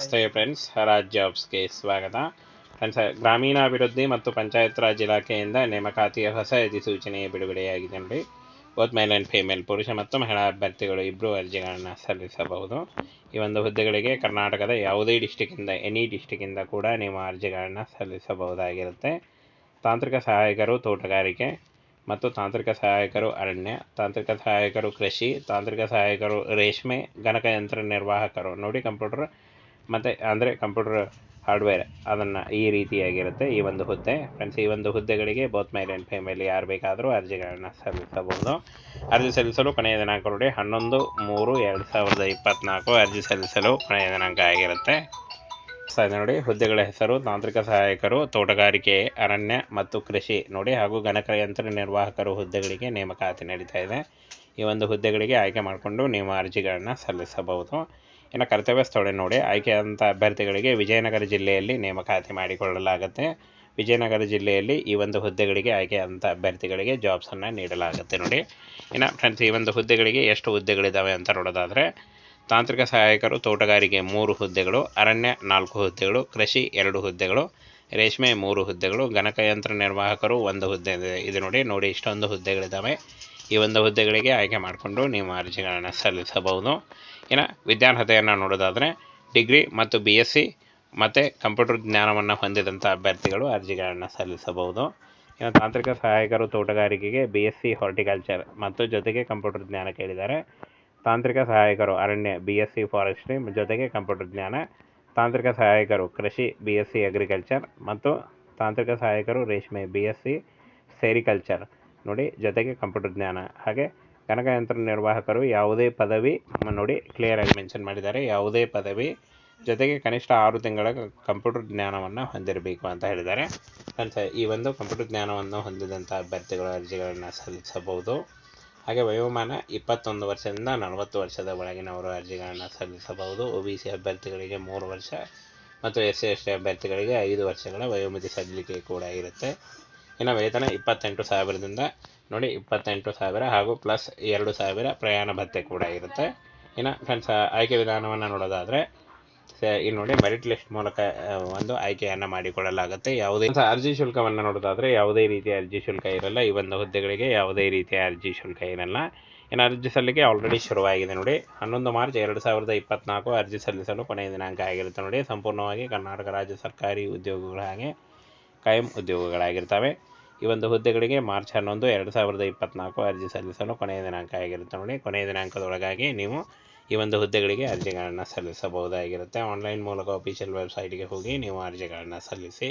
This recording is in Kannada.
ನಮಸ್ತೆ ಫ್ರೆಂಡ್ಸ್ ರಾಜ್ ಜಾಬ್ಸ್ಗೆ ಸ್ವಾಗತ. ಫ್ರೆಂಡ್ಸ್ ಗ್ರಾಮೀಣಾಭಿವೃದ್ಧಿ ಮತ್ತು ಪಂಚಾಯತ್ ರಾಜ್ ಇಲಾಖೆಯಿಂದ ನೇಮಕಾತಿಯ ಹೊಸ ಅಧಿಸೂಚನೆ ಬಿಡುಗಡೆಯಾಗಿದೆ ನೋಡಿ. ಬೋತ್ ಮೇಲ್ ಆ್ಯಂಡ್ ಫೀಮೇಲ್ ಪುರುಷ ಮತ್ತು ಮಹಿಳಾ ಅಭ್ಯರ್ಥಿಗಳು ಇಬ್ಬರು ಅರ್ಜಿಗಳನ್ನು ಸಲ್ಲಿಸಬಹುದು. ಈ ಒಂದು ಹುದ್ದೆಗಳಿಗೆ ಕರ್ನಾಟಕದ ಯಾವುದೇ ಡಿಸ್ಟಿಕ್ಕಿಂದ ಎನಿ ಡಿಸ್ಟಿಕ್ಕಿಂದ ಕೂಡ ನೀವು ಅರ್ಜಿಗಳನ್ನು ಸಲ್ಲಿಸಬಹುದಾಗಿರುತ್ತೆ. ತಾಂತ್ರಿಕ ಸಹಾಯಕರು ತೋಟಗಾರಿಕೆ ಮತ್ತು ತಾಂತ್ರಿಕ ಸಹಾಯಕರು ಅರಣ್ಯ, ತಾಂತ್ರಿಕ ಸಹಾಯಕರು ಕೃಷಿ, ತಾಂತ್ರಿಕ ಸಹಾಯಕರು ರೇಷ್ಮೆ, ಗಣಕಯಂತ್ರ ನಿರ್ವಾಹಕರು. ನೋಡಿ ಕಂಪ್ಯೂಟರ್ ಮತ್ತು ಅಂದರೆ ಕಂಪ್ಯೂಟರ್ ಹಾರ್ಡ್ವೇರ್ ಅದನ್ನು ಈ ರೀತಿಯಾಗಿರುತ್ತೆ. ಈ ಒಂದು ಹುದ್ದೆ ಫ್ರೆಂಡ್ಸ್ ಈ ಒಂದು ಹುದ್ದೆಗಳಿಗೆ ಬೋತ್ ಮೇಲ್ ಆ್ಯಂಡ್ ಫೇಮೇಲಿ ಯಾರು ಬೇಕಾದರೂ ಅರ್ಜಿಗಳನ್ನು ಸಲ್ಲಿಸಬಹುದು. ಅರ್ಜಿ ಸಲ್ಲಿಸಲು ಕೊನೆಯ ದಿನಾಂಕ ನೋಡಿ, ಹನ್ನೊಂದು ಮೂರು ಎರಡು ಸಾವಿರದ ಇಪ್ಪತ್ತ್ನಾಲ್ಕು ಅರ್ಜಿ ಸಲ್ಲಿಸಲು ಕೊನೆಯ ದಿನಾಂಕ ಆಗಿರುತ್ತೆ. ನೋಡಿ, ಹುದ್ದೆಗಳ ಹೆಸರು, ತಾಂತ್ರಿಕ ಸಹಾಯಕರು, ತೋಟಗಾರಿಕೆ, ಅರಣ್ಯ ಮತ್ತು ಕೃಷಿ ನೋಡಿ, ಹಾಗೂ ಗಣಕಯಂತ್ರ ನಿರ್ವಾಹಕರು ಹುದ್ದೆಗಳಿಗೆ ನೇಮಕಾತಿ ನಡೀತಾ ಇದೆ. ಈ ಒಂದು ಹುದ್ದೆಗಳಿಗೆ ಆಯ್ಕೆ ಮಾಡಿಕೊಂಡು ನೀವು ಅರ್ಜಿಗಳನ್ನು ಸಲ್ಲಿಸಬಹುದು. ಇನ್ನು ಕರ್ತವ್ಯ ಸ್ಥಳ ನೋಡಿ. ಆಯ್ಕೆಯಾದಂಥ ಅಭ್ಯರ್ಥಿಗಳಿಗೆ ವಿಜಯನಗರ ಜಿಲ್ಲೆಯಲ್ಲಿ ನೇಮಕಾತಿ ಮಾಡಿಕೊಳ್ಳಲಾಗುತ್ತೆ. ವಿಜಯನಗರ ಜಿಲ್ಲೆಯಲ್ಲಿ ಈ ಒಂದು ಹುದ್ದೆಗಳಿಗೆ ಆಯ್ಕೆಯಾದಂಥ ಅಭ್ಯರ್ಥಿಗಳಿಗೆ ಜಾಬ್ಸನ್ನು ನೀಡಲಾಗುತ್ತೆ ನೋಡಿ. ಇನ್ನು ಫ್ರೆಂಡ್ಸ್ ಈ ಒಂದು ಹುದ್ದೆಗಳಿಗೆ ಎಷ್ಟು ಹುದ್ದೆಗಳಿದ್ದಾವೆ ಅಂತ ನೋಡೋದಾದರೆ, ತಾಂತ್ರಿಕ ಸಹಾಯಕರು, ತೋಟಗಾರಿಕೆ ಮೂರು ಹುದ್ದೆಗಳು, ಅರಣ್ಯ ನಾಲ್ಕು ಹುದ್ದೆಗಳು, ಕೃಷಿ ಎರಡು ಹುದ್ದೆಗಳು, ರೇಷ್ಮೆ ಮೂರು ಹುದ್ದೆಗಳು ಗಣಕಯಂತ್ರ ನಿರ್ವಾಹಕರು ಒಂದು ಹುದ್ದೆ ಇದೆ. ಇದು ನೋಡಿ ನೋಡಿ ಇಷ್ಟೊಂದು ಹುದ್ದೆಗಳಿದ್ದಾವೆ ಈ ಒಂದು ಹುದ್ದೆಗಳಿಗೆ ಆಯ್ಕೆ ಮಾಡಿಕೊಂಡು ನೀವು ಅರ್ಜಿಗಳನ್ನು ಸಲ್ಲಿಸಬಹುದು. ಇನ್ನು ವಿದ್ಯಾರ್ಹತೆಯನ್ನು ನೋಡೋದಾದರೆ ಡಿಗ್ರಿ ಮತ್ತು ಬಿ ಎಸ್ ಸಿ ಮತ್ತು ಕಂಪ್ಯೂಟರ್ ಜ್ಞಾನವನ್ನು ಹೊಂದಿದಂಥ ಅಭ್ಯರ್ಥಿಗಳು ಅರ್ಜಿಗಳನ್ನು ಸಲ್ಲಿಸಬಹುದು. ಇನ್ನು ತಾಂತ್ರಿಕ ಸಹಾಯಕರು ತೋಟಗಾರಿಕೆಗೆ ಬಿ ಎಸ್ ಸಿ ಹಾರ್ಟಿಕಲ್ಚರ್ ಮತ್ತು ಜೊತೆಗೆ ಕಂಪ್ಯೂಟರ್ ಜ್ಞಾನ ಕೇಳಿದ್ದಾರೆ. ತಾಂತ್ರಿಕ ಸಹಾಯಕರು ಅರಣ್ಯ ಬಿ ಎಸ್ ಸಿ ಫಾರೆಸ್ಟ್ರಿ ಜೊತೆಗೆ ಕಂಪ್ಯೂಟರ್ ಜ್ಞಾನ. ತಾಂತ್ರಿಕ ಸಹಾಯಕರು ಕೃಷಿ ಬಿ ಎಸ್ ಸಿ ಅಗ್ರಿಕಲ್ಚರ್ ಮತ್ತು ತಾಂತ್ರಿಕ ಸಹಾಯಕರು ರೇಷ್ಮೆ ಬಿ ಎಸ್ ಸಿ ಸೆರಿಕಲ್ಚರ್ ನೋಡಿ, ಜೊತೆಗೆ ಕಂಪ್ಯೂಟರ್ ಜ್ಞಾನ. ಹಾಗೆ ಗಣಕಯಂತ್ರ ನಿರ್ವಾಹಕರು ಯಾವುದೇ ಪದವಿ ನೋಡಿ ಕ್ಲಿಯರ್ ಆಗಿ ಮೆನ್ಷನ್ ಮಾಡಿದ್ದಾರೆ. ಯಾವುದೇ ಪದವಿ, ಜೊತೆಗೆ ಕನಿಷ್ಠ ಆರು ತಿಂಗಳ ಕಂಪ್ಯೂಟರ್ ಜ್ಞಾನವನ್ನು ಹೊಂದಿರಬೇಕು ಅಂತ ಹೇಳಿದ್ದಾರೆ. ಅಂತ ಈ ಒಂದು ಕಂಪ್ಯೂಟರ್ ಜ್ಞಾನವನ್ನು ಹೊಂದಿದಂಥ ಅಭ್ಯರ್ಥಿಗಳ ಅರ್ಜಿಗಳನ್ನು ಸಲ್ಲಿಸಬಹುದು. ಹಾಗೆ ವಯೋಮಾನ ಇಪ್ಪತ್ತೊಂದು ವರ್ಷದಿಂದ ನಲವತ್ತು ವರ್ಷದ ಒಳಗಿನವರು ಅರ್ಜಿಗಳನ್ನು ಸಲ್ಲಿಸಬಹುದು. ಒ ಬಿ ಸಿ ಅಭ್ಯರ್ಥಿಗಳಿಗೆ ಮೂರು ವರ್ಷ ಮತ್ತು ಎಸ್ ಸಿ ಎಸ್ ಟಿ ಅಭ್ಯರ್ಥಿಗಳಿಗೆ ಐದು ವರ್ಷಗಳ ವಯೋಮಿತಿ ಸಲ್ಲಿಕೆ ಕೂಡ ಇರುತ್ತೆ. ಇನ್ನು ವೇತನ ಇಪ್ಪತ್ತೆಂಟು ಸಾವಿರದಿಂದ ನೋಡಿ ಇಪ್ಪತ್ತೆಂಟು ಸಾವಿರ ಹಾಗೂ ಪ್ಲಸ್ ಎರಡು ಸಾವಿರ ಪ್ರಯಾಣ ಭತ್ಯೆ ಕೂಡ ಇರುತ್ತೆ. ಇನ್ನು ಫ್ರೆಂಡ್ಸ್ ಆಯ್ಕೆ ವಿಧಾನವನ್ನು ನೋಡೋದಾದರೆ ಇಲ್ಲಿ ನೋಡಿ ಮೆರಿಟ್ ಲಿಸ್ಟ್ ಮೂಲಕ ಒಂದು ಆಯ್ಕೆಯನ್ನು ಮಾಡಿಕೊಳ್ಳಲಾಗುತ್ತೆ. ಯಾವುದೇ ಅರ್ಜಿ ಶುಲ್ಕವನ್ನು ನೋಡೋದಾದರೆ ಯಾವುದೇ ರೀತಿಯ ಅರ್ಜಿ ಶುಲ್ಕ ಇರಲ್ಲ. ಈ ಒಂದು ಹುದ್ದೆಗಳಿಗೆ ಯಾವುದೇ ರೀತಿಯ ಅರ್ಜಿ ಶುಲ್ಕ ಇರಲ್ಲ. ಇನ್ನು ಅರ್ಜಿ ಸಲ್ಲಿಕೆ ಆಲ್ರೆಡಿ ಶುರುವಾಗಿದೆ ನೋಡಿ. ಹನ್ನೊಂದು ಮಾರ್ಚ್ ಎರಡು ಸಾವಿರದ ಇಪ್ಪತ್ನಾಲ್ಕು ಅರ್ಜಿ ಸಲ್ಲಿಸಲು ಕೊನೆಯ ದಿನಾಂಕ ಆಗಿರುತ್ತೆ ನೋಡಿ. ಸಂಪೂರ್ಣವಾಗಿ ಕರ್ನಾಟಕ ರಾಜ್ಯ ಸರ್ಕಾರಿ ಉದ್ಯೋಗಗಳ ಹಾಗೆ ಕಾಯಂ ಉದ್ಯೋಗಗಳಾಗಿರ್ತವೆ. ಈ ಒಂದು ಹುದ್ದೆಗಳಿಗೆ ಮಾರ್ಚ್ ಹನ್ನೊಂದು, ಎರಡು ಸಾವಿರದ ಇಪ್ಪತ್ನಾಲ್ಕು ಅರ್ಜಿ ಸಲ್ಲಿಸಲು ಕೊನೆಯ ದಿನಾಂಕ ಆಗಿರುತ್ತೆ ನೋಡಿ. ಕೊನೆಯ ದಿನಾಂಕದೊಳಗಾಗಿ ನೀವು ಈ ಒಂದು ಹುದ್ದೆಗಳಿಗೆ ಅರ್ಜಿಗಳನ್ನು ಸಲ್ಲಿಸಬಹುದಾಗಿರುತ್ತೆ. ಆನ್ಲೈನ್ ಮೂಲಕ ಅಫಿಷಿಯಲ್ ವೆಬ್ಸೈಟ್ಗೆ ಹೋಗಿ ನೀವು ಅರ್ಜಿಗಳನ್ನು ಸಲ್ಲಿಸಿ